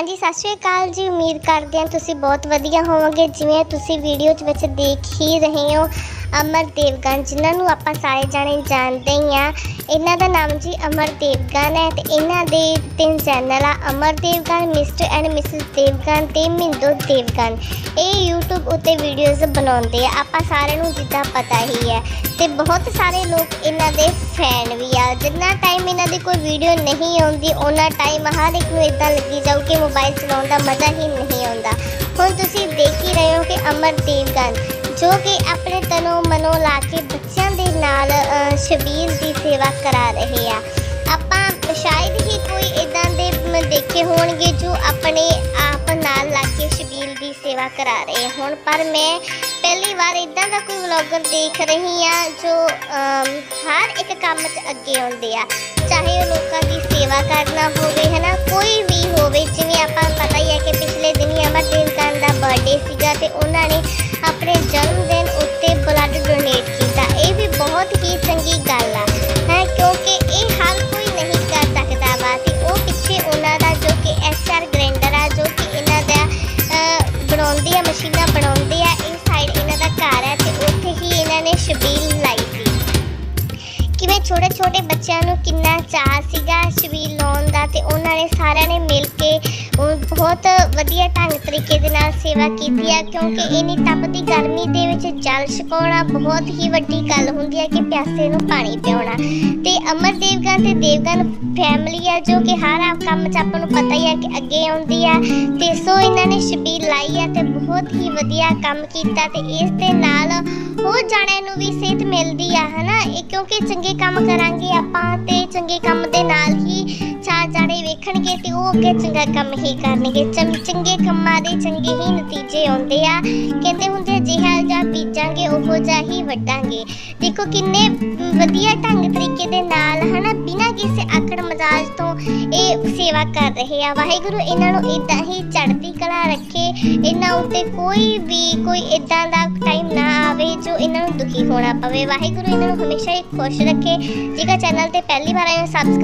ਹਾਂਜੀ, ਸਤਿ ਸ਼੍ਰੀ ਅਕਾਲ ਜੀ। ਉਮੀਦ ਕਰਦੇ ਹਾਂ ਤੁਸੀਂ ਬਹੁਤ ਵਧੀਆ ਹੋਵੋਗੇ। ਜਿਵੇਂ ਤੁਸੀਂ ਵੀਡੀਓ 'ਚ ਵਿੱਚ ਦੇਖ ਹੀ ਰਹੇ ਹੋ ਅਮਰ ਦੇਵਗਨ, ਜਿਨ੍ਹਾਂ ਨੂੰ ਆਪਾਂ ਸਾਰੇ ਜਾਣੇ ਜਾਣਦੇ ਹੀ ਆ ਇਹਨਾਂ ਦਾ ਨਾਮ ਜੀ ਅਮਰ ਦੇਵਗਨ ਹੈ ਤੇ ਇਹਨਾਂ ਦੇ ਤਿੰਨ ਚੈਨਲ ਆ, Amar Devgan, mister and missus Devgan ਤੇ ਮਿੰਦੋ ਦੇਵਗਨ। ਇਹ YouTube ਉੱਤੇ ਵੀਡੀਓਜ਼ ਬਣਾਉਂਦੇ ਆ। ਆਪਾਂ ਸਾਰਿਆਂ ਨੂੰ ਜਿੱਦਾਂ ਪਤਾ ਹੀ ਹੈ। ਤੇ ਬਹੁਤ ਸਾਰੇ ਲੋਕ ਇਹਨਾਂ ਦੇ ਫੈਨ ਵੀ ਆ। ਜਿੰਨਾ ਟਾਈਮ ਇਹਨਾਂ ਦੀ ਕੋਈ ਵੀਡੀਓ ਨਹੀਂ ਆਉਂਦੀ ਉਹਨਾਂ ਟਾਈਮ ਹਰ ਇੱਕ ਨੂੰ ਇਦਾਂ ਲੱਗੀ ਜਾਊ ਕਿ ਮੋਬਾਈਲ ਚਲਾਉਣ ਦਾ ਮਜ਼ਾ ਹੀ ਨਹੀਂ ਆਉਂਦਾ। ਹੁਣ ਤੁਸੀਂ ਰਹੇ ਹੋ ਕਿ ਅਮਰ ਦੇਵਗਨ ਜੋ ਕਿ ਆਪਣੇ ਤਨੋਂ ਮਨੋਂ ਲਾ ਕੇ ਬੱਚਿਆਂ ਦੇ ਨਾਲ ਅ, ਸ਼ਬੀਲ ਦੀ ਸੇਵਾ ਕਰਾ ਰਹੇ ਆ। ਆਪਾਂ ਸ਼ਾਇਦ ਹੀ ਕੋਈ ਇਦਾਂ ਦੇ ਦੇਖੇ ਹੋਣਗੇ ਜੋ ਆਪਣੇ ਆਪ ਨਾਲ ਲਾ ਕੇ ਸ਼ਬੀਲ ਦੀ ਸੇਵਾ ਕਰਾ ਰਹੇ ਹੋਣ। ਪਰ ਮੈਂ ਪਹਿਲੀ ਵਾਰ ਇਦਾਂ ਦਾ ਕੋਈ ਵਲੌਗਰ ਦੇਖ ਰਹੀ ਆ ਜੋ ਅਮ, ਹਰ ਇੱਕ ਕੰਮ 'ਚ ਅੱਗੇ ਆਉਂਦੇ ਆ। ਚਾਹੇ ਉਹ ਲੋਕਾਂ ਦੀ ਸੇਵਾ ਕਰਨਾ ਹੋਵੇ ਹੈ ਨਾ? ਕੋਈ ਵੀ ਉਹਨਾਂ ਨੇ ਆਪਣੇ ਜਨਮ ਦਿਨ ਉੱਤੇ ਬਲੱਡ ਡੋਨੇਟ ਕੀਤਾ। ਇਹ ਵੀ ਬਹੁਤ ਹੀ ਚੰਗੀ ਗੱਲ ਆ ਹੈ ਕਿਉਂਕਿ ਇਹ ਹਰ ਕੋਈ ਨਹੀਂ ਕਰ ਸਕਦਾ ਵਾ ਤੇ ਉਹ ਪਿੱਛੇ ਉਹਨਾਂ ਦਾ ਜੋ ਕਿ ਐਸਆਰ ਗ੍ਰੈਂਡਰ ਆ ਜੋ ਕਿ ਇਹਨਾਂ ਦਾ ਅਹ, ਬਣਾਉਂਦੇ ਆ ਮਸ਼ੀਨਾਂ ਬਣਾਉਂਦੇ ਆ ਇਹ ਸਾਈਡ ਇਹਨਾਂ ਦਾ ਘਰ ਹੈ ਤੇ ਉੱਥੇ ਹੀ ਇਹਨਾਂ ਨੇ ਸ਼ਬੀਲ ਲਾਈ ਸੀ। ਕਿਵੇਂ ਛੋਟੇ ਛੋਟੇ ਬੱਚਿਆਂ ਨੂੰ ਕਿੰਨਾ ਚਾਹ ਸੀਗਾ ਉਹਨਾਂ ਨੇ ਸਾਰਿਆਂ ਨੇ ਮਿਲ ਕੇ ਬਹੁਤ ਵਧੀਆ ਢੰਗ ਤਰੀਕੇ ਦੇ ਨਾਲ ਸੇਵਾ ਕੀਤੀ ਆ, ਕਿਉਂਕਿ ਇੰਨੀ ਤਪਦੀ ਗਰਮੀ ਦੇ ਵਿੱਚ ਜਲ ਛਕਾਉਣਾ ਬਹੁਤ ਹੀ ਵੱਡੀ ਗੱਲ ਹੁੰਦੀ ਹੈ ਕਿ ਪਿਆਸੇ ਨੂੰ ਪਾਣੀ ਪਿਆਉਣਾ। ਤੇ ਅਮਰ ਦੇਵਗਨ ਤੇ ਦੇਵਗਨ ਫੈਮਿਲੀ ਆ, ਜੋ ਕਿ ਹਰ ਆ ਕੰਮ 'ਚ ਆਪਾਂ ਨੂੰ ਪਤਾ ਹੀ ਆ ਕਿ ਅੱਗੇ ਆਉਂਦੀ ਆ। ਤੇ ਸੋ ਇਹਨਾਂ ਨੇ ਸ਼ਬੀਲ ਲਾਈ ਆ ਤੇ ਬਹੁਤ ਹੀ ਵਧੀਆ ਕੰਮ ਕੀਤਾ ਤੇ ਇਸ ਦੇ ਨਾਲ ਹੋਰ ਜਾਣਿਆਂ ਨੂੰ ਵੀ ਸਿਹਤ ਮਿਲਦੀ ਆ, ਹਨਾ? ਇਹ ਕਿਉਂਕਿ ਚੰਗੇ ਕੰਮ ਕਰਾਂਗੇ ਆਪਾਂ ਤੇ ਚੰਗੇ ਕੰਮ ਦੇ ਨਾਲ ਹੀ ਜਾਣੇ ਵੇਖਣਗੇ ਤੇ ਉਹ ਅੱਗੇ ਚੰਗਾ ਕੰਮ ਹੀ ਕਰਨਗੇ। ਚੰ- ਚੰਗੇ ਕੰਮਾਂ ਦੇ ਚੰਗੇ ਹੀ ਨਤੀਜੇ ਆਉਂਦੇ ਆ। ਕਹਿੰਦੇ ਹੁੰਦੇ ਆ, ਜਿਹਾ ਬੀਜਾਂਗੇ ਉਹੋ ਜਿਹਾ ਹੀ ਵੱਢਾਂਗੇ। ਦੇਖੋ ਕਿੰਨੇ ਵਧੀਆ ਢੰਗ ਤਰੀਕੇ ਦੇ ਨਾਲ ਹਨਾ ਬਿਨਾਂ ਕਿਸੇ ਆਕੜ ਮਜ਼ਾਜ ਤੋਂ ਇਹ ਸੇਵਾ ਕਰ ਰਹੇ ਆ। ਵਾਹਿਗੁਰੂ ਇਹਨਾਂ ਨੂੰ ਇਦਾਂ ਹੀ ਚੜ੍ਹਦੀ ਕਲਾ ਰੱਖੇ ਇਹਨਾਂ ਉੱਤੇ ਕੋਈ ਵੀ ਕੋਈ ਇਦਾਂ ਦਾ ਟਾਈਮ ਨਾ ਆਵੇ ਜੋ ਇਹਨਾਂ ਨੂੰ ਦੁਖੀ ਹੋਣਾ ਪਵੇ। ਵਾਹਿਗੁਰੂ ਇਹਨਾਂ ਨੂੰ ਹਮੇਸ਼ਾ ਹੀ ਖੁਸ਼ ਰੱਖੇ। ਜੇਕਰ ਚੈਨਲ ਤੇ ਪਹਿਲੀ ਵਾਰ ਆਏ ਹੋ ਸਬਸਕ੍ਰਾਈਬ